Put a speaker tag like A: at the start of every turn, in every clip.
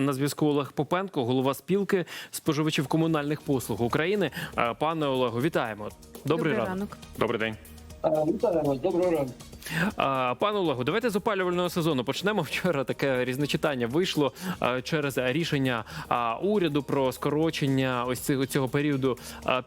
A: на зв'язку Олег Попенко, голова спілки споживачів комунальних послуг України. Пане Олегу, вітаємо. Добрий, ранок. Добрий день.
B: Вітаємо. Доброго ранку.
A: Пане Олегу, давайте з опалювального сезону почнемо. Вчора таке різночитання вийшло через рішення уряду про скорочення ось цього, цього періоду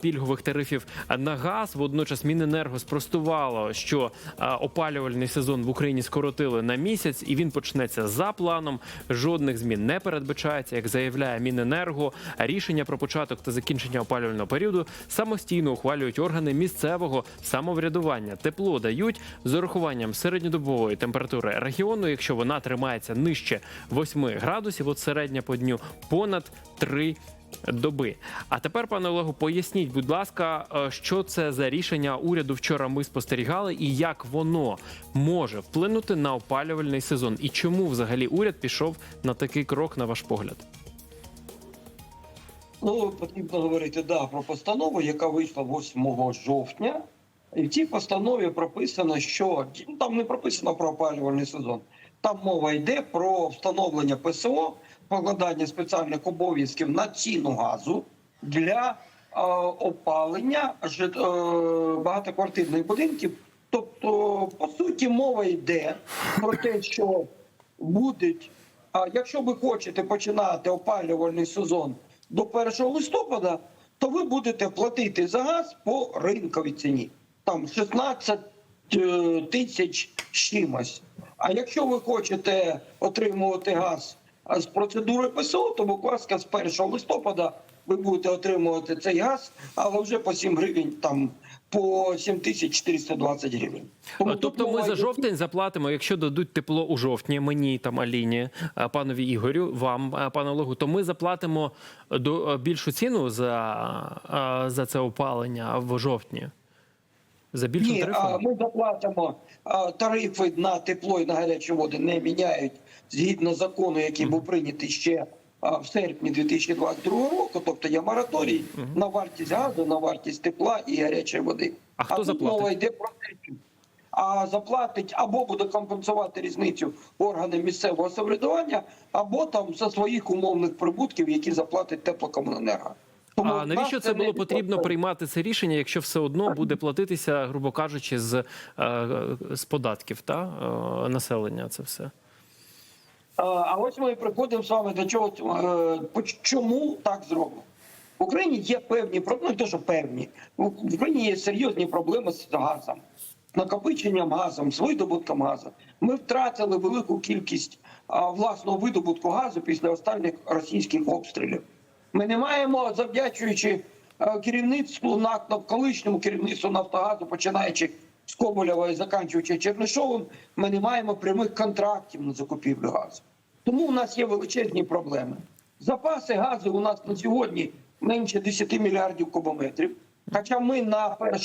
A: пільгових тарифів на газ. Водночас Міненерго спростувало, що опалювальний сезон в Україні скоротили на місяць, і він почнеться за планом. Жодних змін не передбачається, як заявляє Міненерго. Рішення про початок та закінчення опалювального періоду самостійно ухвалюють органи місцевого самоврядування. Тепло дають з урахуванням середньодобової температури регіону, якщо вона тримається нижче 8 градусів, от середня по дню понад 3 доби. А тепер, пане Олегу, поясніть, будь ласка, е, що це за рішення уряду вчора ми спостерігали, і як воно може вплинути на опалювальний сезон, і чому взагалі уряд пішов на такий крок, на ваш погляд?
B: Ну, потрібно говорити да, про постанову, яка вийшла 8 жовтня. І в цій постанові прописано, що ну, там не прописано про опалювальний сезон. Там мова йде про встановлення ПСО, покладання спеціальних обов'язків на ціну газу для е, опалення жит- е, багатоквартирних будинків. Тобто, по суті, мова йде про те, що будуть, а якщо ви хочете починати опалювальний сезон до 1 листопада, то ви будете платити за газ по ринковій ціні. Там 16 е, тисяч чимось. А якщо ви хочете отримувати газ з процедурою ПСО, то будь ласка, з 1 листопада ви будете отримувати цей газ, але вже по 7 гривень, там по 7420 гривень. Тому тут
A: Тобто ми за жовтень заплатимо, якщо дадуть тепло у жовтні, мені там Аліні, е, панові Ігорю, вам, е, пане Олегу, то ми заплатимо до е, більшу ціну за, е, за це опалення в жовтні. За більшим
B: Ні,
A: тарифом?
B: ми заплатимо тарифи на тепло і на гарячі води не міняють згідно закону, який був прийнятий ще в серпні 2022 року. Тобто є мораторій на вартість газу, на вартість тепла і гарячої води.
A: А хто заплатить?
B: мова йде про те, а заплатить або буде компенсувати різницю органи місцевого самоврядування, або там за своїх умовних прибутків, які заплатить теплокомуненерго. Тому
A: А навіщо це було потрібно приймати це рішення, якщо все одно буде платитися, грубо кажучи, з, е, з податків та е, населення? Це все.
B: А ось ми приходимо з вами до чого е, чому так зроблено. В Україні є певні проблеми, не те, що певні. В Україні є серйозні проблеми з газом, з накопиченням газом, з видобутком газу. Ми втратили велику кількість власного видобутку газу після останніх російських обстрілів. Ми не маємо, завдячуючи е, керівництву НАК, колишньому керівництву Нафтогазу, починаючи з Коболєва і заканчуючи Чернишовим, ми не маємо прямих контрактів на закупівлю газу. Тому у нас є величезні проблеми. Запаси газу у нас на сьогодні менше 10 мільярдів кубометрів. Хоча ми на 1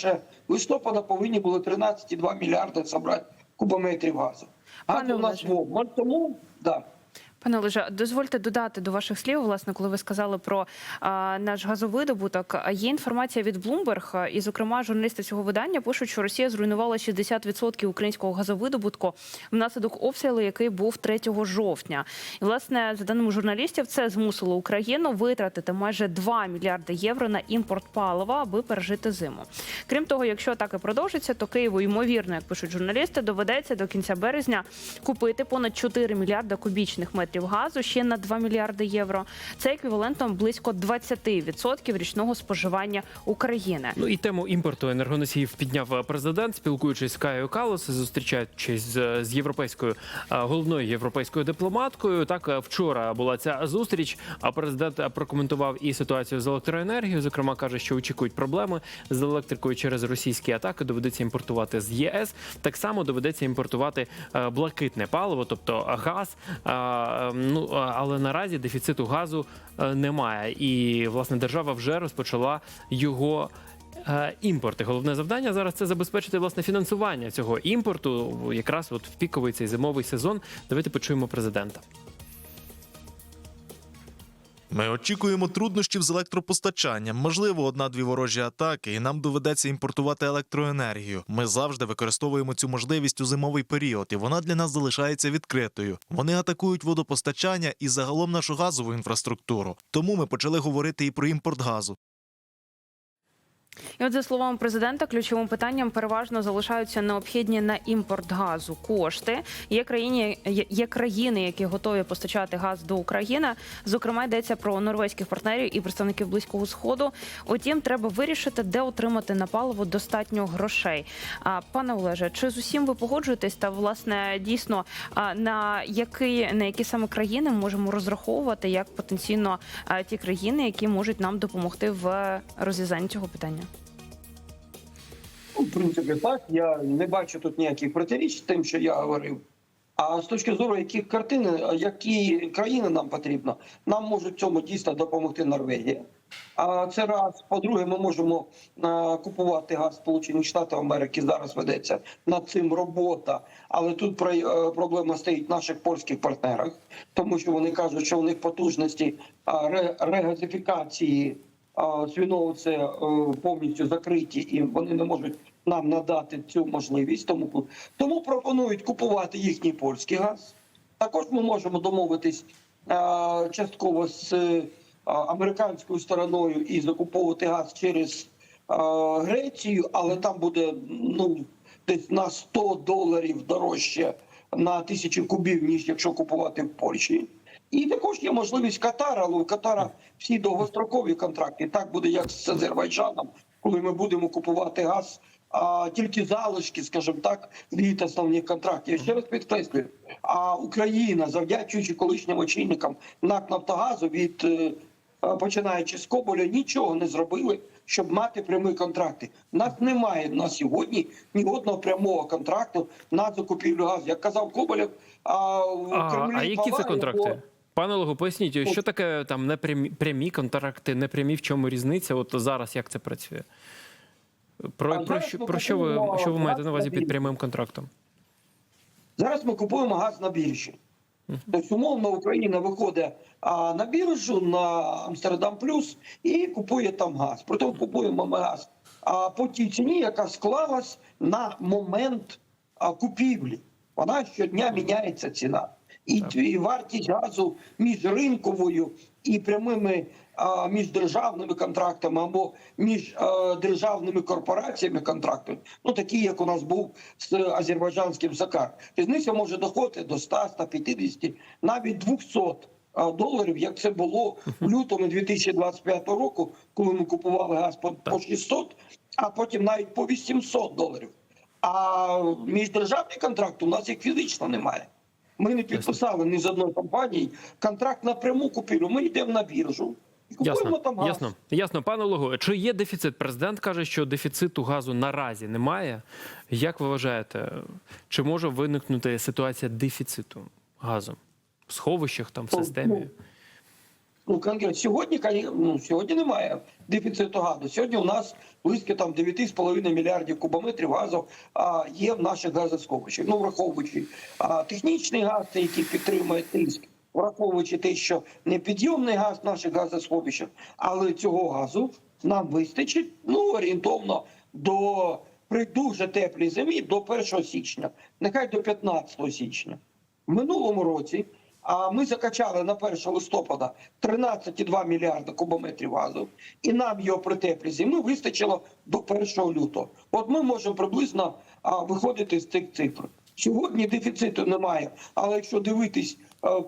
B: листопада повинні були 13,2 мільярди забрати кубометрів газу.
C: Пане
B: у нас
C: Олеже.
B: в тому, да.
C: Пане Олеже, дозвольте додати до ваших слів, власне, коли ви сказали про а, наш газовидобуток. Є інформація від Bloomberg, і, зокрема, журналісти цього видання пишуть, що Росія зруйнувала 60% українського газовидобутку внаслідок обстрілу, який був 3 жовтня. І, власне, за даними журналістів, це змусило Україну витратити майже 2 мільярди євро на імпорт палива, аби пережити зиму. Крім того, якщо атаки продовжаться, то Києву ймовірно, як пишуть журналісти, доведеться до кінця березня купити понад 4 мільярда кубічних метрів газу ще на 2 мільярди євро. Це еквівалентом близько 20% річного споживання України.
A: Ну і тему імпорту енергоносіїв підняв е, президент, спілкуючись з Каєю Калос, зустрічаючись з, з європейською е, головною європейською дипломаткою. Так е, вчора була ця зустріч. А президент е, прокоментував і ситуацію з електроенергією. Зокрема, каже, що очікують проблеми з електрикою через російські атаки. Доведеться імпортувати з ЄС. Так само доведеться імпортувати е, блакитне паливо, тобто газ. Е, Ну е, але наразі дефіциту газу е, немає, і власне держава вже розпочала його. імпорти. Імпорт І головне завдання зараз це забезпечити власне фінансування цього імпорту, якраз от в піковий цей зимовий сезон. Давайте почуємо президента.
D: Ми очікуємо труднощів з електропостачанням. Можливо, одна-дві ворожі атаки, і нам доведеться імпортувати електроенергію. Ми завжди використовуємо цю можливість у зимовий період, і вона для нас залишається відкритою. Вони атакують водопостачання і загалом нашу газову інфраструктуру. Тому ми почали говорити і про імпорт газу.
C: І от за словами президента, ключовим питанням переважно залишаються необхідні на імпорт газу кошти. Є країни, є- країни, які готові постачати газ до України. Зокрема, йдеться про норвезьких партнерів і представників близького сходу. Утім, треба вирішити, де отримати на паливо достатньо грошей. А пане Олеже, чи з усім ви погоджуєтесь? Та власне дійсно на які на які саме країни ми можемо розраховувати як потенційно ті країни, які можуть нам допомогти в розв'язанні цього питання?
B: В принципі, так. Я не бачу тут ніяких протиріч тим, що я говорив. А з точки зору, які картини, які країни нам потрібно, нам може цьому дійсно допомогти Норвегія. А це раз. По-друге, ми можемо купувати газ Сполучених Штатів Америки. Зараз ведеться над цим робота. Але тут е, проблема стоїть в наших польських партнерах, тому що вони кажуть, що у них потужності ре- регазифікації а, свіного це е, повністю закриті, і вони не можуть нам надати цю можливість. Тому тому пропонують купувати їхній польський газ. Також ми можемо домовитись е, частково з е, американською стороною і закуповувати газ через е, Грецію, але там буде ну десь на 100 доларів дорожче на тисячу кубів, ніж якщо купувати в Польщі. І також є можливість Катара, але у Катара всі довгострокові контракти. Так буде як з Азербайджаном, коли ми будемо купувати газ. А тільки залишки, скажімо так, від основних контрактів. Я ще раз підкреслюю. А Україна, завдячуючи колишнім очільникам НАК Нафтогазу, від е, е, починаючи з Коболя, нічого не зробили, щоб мати прямі контракти. У нас немає на сьогодні ні одного прямого контракту на закупівлю газу. Як казав Коболєв, а в
A: А, а які це контракти? Пане Олегу, поясніть, що таке там непрямі прямі контракти, непрямі, в чому різниця? От зараз як це працює? Про, про, що, про що ви що ви маєте на увазі під прямим контрактом?
B: Зараз ми купуємо газ на біржі. Тобто, умовно, Україна виходить а, на біржу на Амстердам Плюс і купує там газ. Проте купуємо ми газ а, по тій ціні, яка склалась на момент а, купівлі. Вона щодня міняється ціна. І, і вартість газу між ринковою і прямими а, між контрактами або між державними корпораціями контрактами, ну такі, як у нас був з азербайджанським Сакар, різниця може доходити до 100, 150, навіть 200 а, доларів, як це було в лютому 2025 року, коли ми купували газ по, по 600, а потім навіть по 800 доларів. А міждержавний контракт у нас як фізично немає. Ми не підписали ні з одної компанії контракт на пряму купівлю. Ми йдемо на біржу
A: Ясно,
B: там газ.
A: ясно, ясно. Пане Олегу, чи є дефіцит? Президент каже, що дефіциту газу наразі немає. Як ви вважаєте, чи може виникнути ситуація дефіциту газу в сховищах там в
B: Ну,
A: системі?
B: Ну, конкретно сьогодні, ну, сьогодні немає дефіциту газу. Сьогодні у нас близько там 9,5 мільярдів кубометрів газу а, є в наших газосховищах. Ну, враховуючи а, технічний газ, який підтримує тиск, враховуючи те, що непідйомний газ в наших газосховищах, але цього газу нам вистачить ну, орієнтовно до при дуже теплій зимі до 1 січня, нехай до 15 січня. В минулому році а ми закачали на 1 листопада 13,2 мільярда кубометрів газу, і нам його при теплій зимі вистачило до 1 лютого. От ми можемо приблизно виходити з цих цифр. Сьогодні дефіциту немає, але якщо дивитись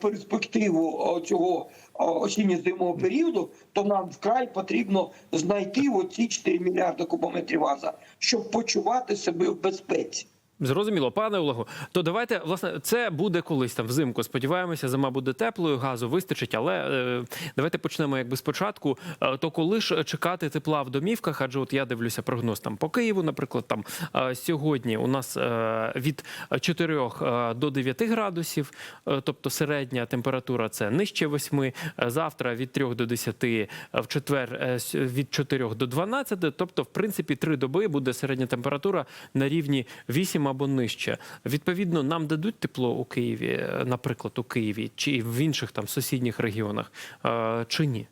B: перспективу цього осінньо-зимового періоду, то нам вкрай потрібно знайти оці 4 мільярди кубометрів газу, щоб почувати себе в безпеці.
A: Зрозуміло, пане Олегу. То давайте власне це буде колись там взимку. Сподіваємося, зима буде теплою, газу вистачить. Але е, давайте почнемо якби спочатку. Е, то коли ж чекати тепла в домівках? Адже от я дивлюся прогноз там по Києву, наприклад, там е, сьогодні у нас е, від 4 е, до 9 градусів, е, тобто середня температура це нижче 8. Е, Завтра від 3 до 10, е, в четвер е, від 4 до 12. Тобто, в принципі, три доби буде середня температура на рівні 8 або нижче. Відповідно, нам дадуть тепло у Києві, е, наприклад, у Києві чи в інших там сусідніх регіонах, е, чи ні?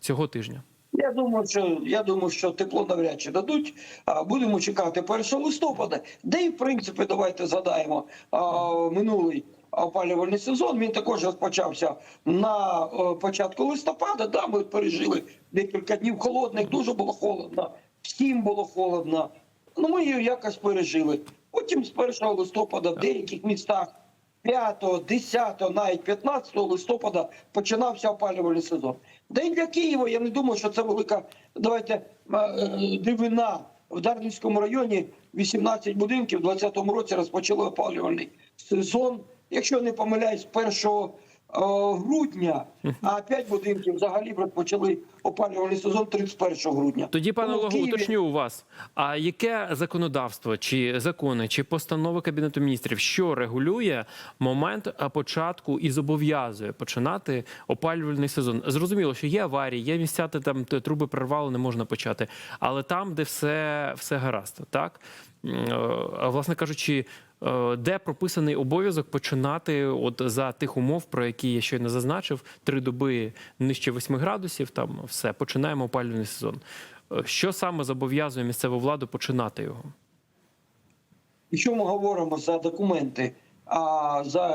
A: Цього тижня.
B: Я думаю, що я думаю, що тепло навряд чи дадуть. Будемо чекати 1 листопада. Де і в принципі, давайте згадаємо минулий опалювальний сезон. Він також розпочався на е, початку листопада. Да, ми пережили декілька днів холодних, дуже було холодно, всім було холодно. Ну ми її якось пережили. Потім з 1 листопада в деяких містах 5, 10, навіть 15 листопада починався опалювальний сезон. Да і для Києва я не думаю, що це велика давайте е, дивина. В Дарницькому районі 18 будинків в 2020 році розпочали опалювальний сезон. Якщо не помиляюсь, 1 е, грудня, а 5 будинків взагалі розпочали опалювальний сезон 31 грудня.
A: Тоді, пане Олегу,
B: Києві-
A: уточню у вас. А яке законодавство, чи закони, чи постанови Кабінету міністрів, що регулює момент початку і зобов'язує починати опалювальний сезон? Зрозуміло, що є аварії, є місця, де там труби прорвало, не можна почати. Але там, де все, все гаразд, так? Е, власне кажучи, е, де прописаний обов'язок починати от за тих умов, про які я щойно зазначив, три доби нижче 8 градусів, там все, починаємо опалювальний сезон. Е, Що саме зобов'язує місцеву владу починати його?
B: Якщо ми говоримо за документи, а за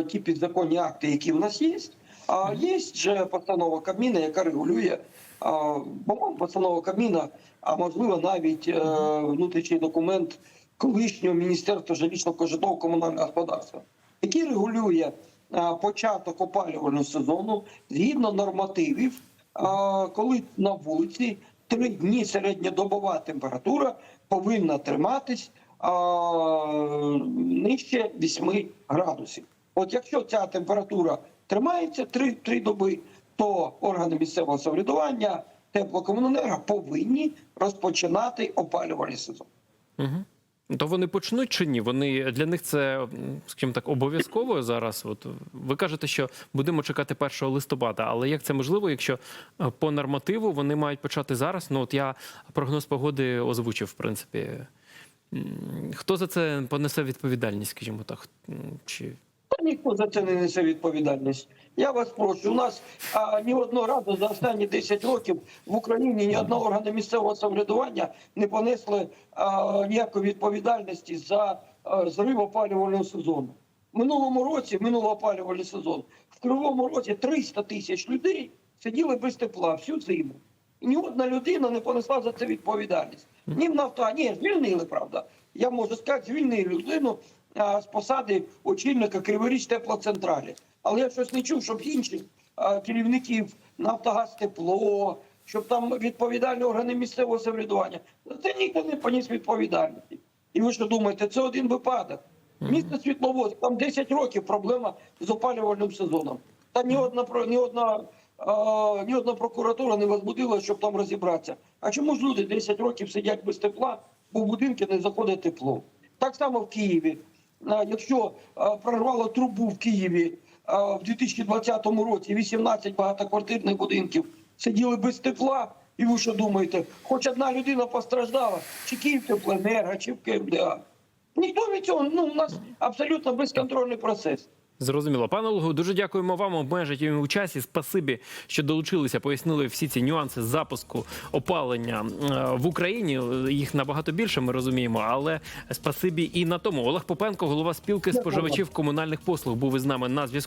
B: е, ті підзаконні акти, які в нас є, а є вже постанова Кабміна, яка регулює, по-моєму, постанова Кабміна, а можливо навіть е, внутрішній документ колишнього міністерства жилищно-кожитового комунального господарства, який регулює початок опалювального сезону згідно нормативів, коли на вулиці три дні середньодобова температура повинна триматись нижче 8 градусів. От якщо ця температура тримається 3, 3 доби, то органи місцевого самоврядування теплокомуненерго повинні розпочинати опалювальний сезон.
A: Угу. То вони почнуть чи ні? Вони для них це, скажімо так, обов'язково зараз. От ви кажете, що будемо чекати 1 листопада. Але як це можливо, якщо е, по нормативу вони мають почати зараз? Ну от я прогноз погоди озвучив, в принципі. Хто за це понесе відповідальність, скажімо так? Чи
B: Та ніхто за це не несе відповідальність. Я вас прошу. У нас а, ні одного разу за останні 10 років в Україні ні одного органу місцевого самоврядування не понесли а, ніякої відповідальності за а, зрив опалювального сезону. Минулому році, минулого опалювальний сезон, в Кривому році 300 тисяч людей сиділи без тепла всю зиму. І ні одна людина не понесла за це відповідальність. Ні в нафта, ні, звільнили, правда. Я можу сказати, звільнили людину з посади очільника Криворіч теплоцентралі. Але я щось не чув, щоб інших керівників Нафтогаз тепло, щоб там відповідальні органи місцевого самоврядування. Це ніхто не поніс відповідальності. І ви що думаєте, це один випадок? Місто Світловодськ, там 10 років проблема з опалювальним сезоном. Та ні одна про- ні одна. а, Ні одна прокуратура не возбудила, щоб там розібратися. А чому ж люди 10 років сидять без тепла, бо в будинки не заходить тепло? Так само в Києві. Якщо прорвало трубу в Києві а, в 2020 році 18 багатоквартирних будинків сиділи без тепла, і ви що думаєте, хоч одна людина постраждала, чи Київтепленерго, чи в КМДА. Ніхто від цього, ну, у нас абсолютно безконтрольний процес.
A: Зрозуміло. Пане Олегу, дуже дякуємо вам. Обмежить у часі. Спасибі, що долучилися, пояснили всі ці нюанси запуску опалення е, в Україні. Їх набагато більше, ми розуміємо. Але спасибі і на тому. Олег Попенко, голова спілки споживачів комунальних послуг, був із нами на зв'язку.